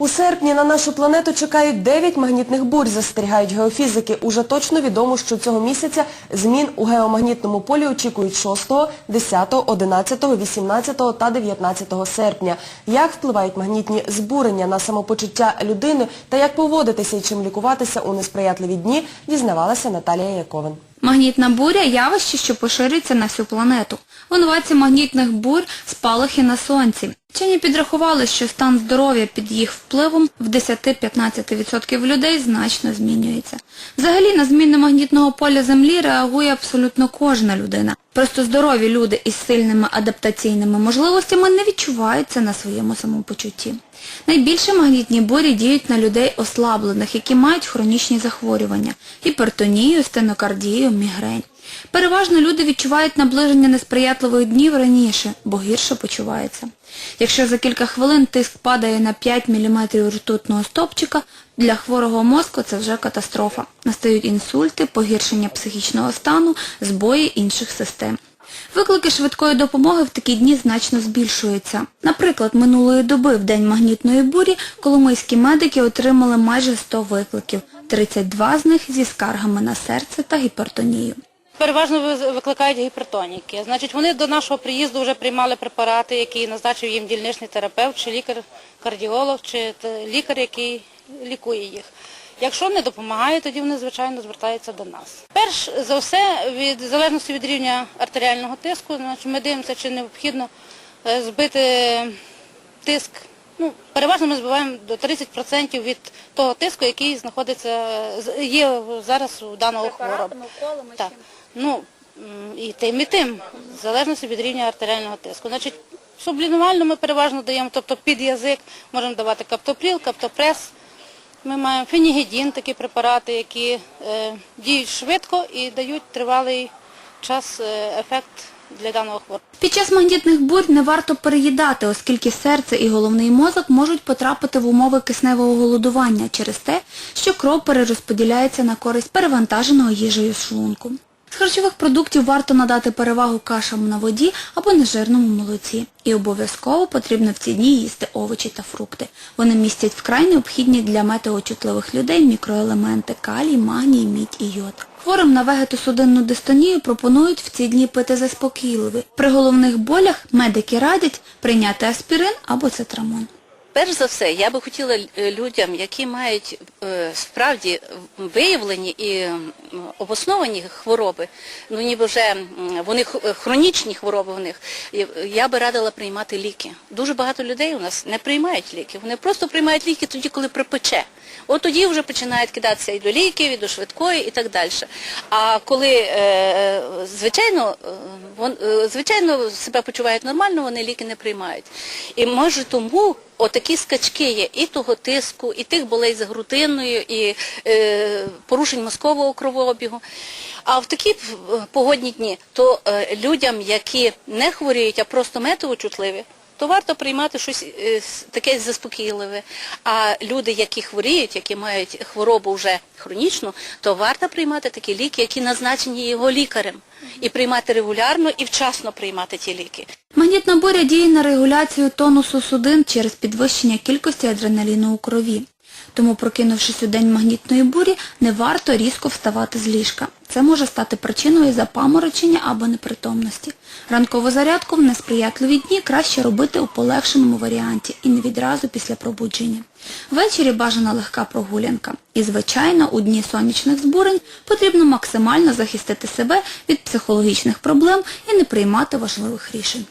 У серпні на нашу планету чекають 9 магнітних бурь, застерігають геофізики. Уже точно відомо, що цього місяця змін у геомагнітному полі очікують 6, 10, 11, 18 та 19 серпня. Як впливають магнітні збурення на самопочуття людини та як поводитися і чим лікуватися у несприятливі дні, дізнавалася Наталія Яковин. Магнітна буря – явище, що поширюється на всю планету. Винуватці магнітних бурь – спалахи на сонці. Вчені підрахували, що стан здоров'я під їх впливом в 10-15% людей значно змінюється. Взагалі на зміни магнітного поля Землі реагує абсолютно кожна людина. Просто здорові люди із сильними адаптаційними можливостями не відчуваються на своєму самопочутті. Найбільше магнітні бурі діють на людей ослаблених, які мають хронічні захворювання – гіпертонію, стенокардію, мігрень. Переважно люди відчувають наближення несприятливих днів раніше, бо гірше почуваються. Якщо за кілька хвилин тиск падає на 5 мм ртутного стопчика, для хворого мозку це вже катастрофа. Настають інсульти, погіршення психічного стану, збої інших систем. Виклики швидкої допомоги в такі дні значно збільшуються. Наприклад, минулої доби в день магнітної бурі коломийські медики отримали майже 100 викликів, 32 з них зі скаргами на серце та гіпертонію. Переважно викликають гіпертоніки. Значить, вони до нашого приїзду вже приймали препарати, які назначив їм дільничний терапевт, чи лікар-кардіолог, чи лікар, який лікує їх. Якщо не допомагає, тоді вони, звичайно, звертаються до нас. Перш за все, в залежності від рівня артеріального тиску, значить, ми дивимося, чи необхідно е, збити тиск. Ну, переважно ми збиваємо до 30% від того тиску, який знаходиться, є зараз у даного хворого. Так. Ну, і тим, і тим, в залежності від рівня артеріального тиску. Значить, сублінувально ми переважно даємо, тобто під язик можемо давати каптопріл, каптопрес. Ми маємо фенігідін, такі препарати, які е, діють швидко і дають тривалий час е, ефект для даного хворого. Під час магнітних бурь не варто переїдати, оскільки серце і головний мозок можуть потрапити в умови кисневого голодування через те, що кров перерозподіляється на користь перевантаженого їжею шлунку. З харчових продуктів варто надати перевагу кашам на воді або нежирному молоці. І обов'язково потрібно в ці дні їсти овочі та фрукти. Вони містять вкрай необхідні для метеочутливих людей мікроелементи калій, магній, мідь і йод. Хворим на вегетосудинну дистонію пропонують в ці дні пити заспокійливі. При головних болях медики радять прийняти аспірин або цитрамон. Перш за все, я би хотіла е, людям, які мають е, справді виявлені і обосновані хвороби, ну ніби вже вони е, хронічні хвороби в них, я би радила приймати ліки. Дуже багато людей у нас не приймають ліки. Вони просто приймають ліки тоді, коли припече. От тоді вже починають кидатися і до ліків, і до швидкої, і так далі. А коли, звичайно, звичайно, себе почувають нормально, вони ліки не приймають. І може тому отакі скачки є і того тиску, і тих болей за грудиною, і е, порушень мозкового кровообігу. А в такі е, погодні дні, то е, людям, які не хворіють, а просто метеочутливі, то варто приймати щось е, таке заспокійливе. А люди, які хворіють, які мають хворобу вже хронічну, то варто приймати такі ліки, які назначені його лікарем. І приймати регулярно і вчасно приймати ті ліки. Магнітна буря діє на регуляцію тонусу судин через підвищення кількості адреналіну у крові. Тому, прокинувшись у день магнітної бурі, не варто різко вставати з ліжка. Це може стати причиною запаморочення або непритомності. Ранкову зарядку в несприятливі дні краще робити у полегшеному варіанті і не відразу після пробудження. Ввечері бажана легка прогулянка. І, звичайно, у дні сонячних збурень потрібно максимально захистити себе від психологічних проблем і не приймати важливих рішень.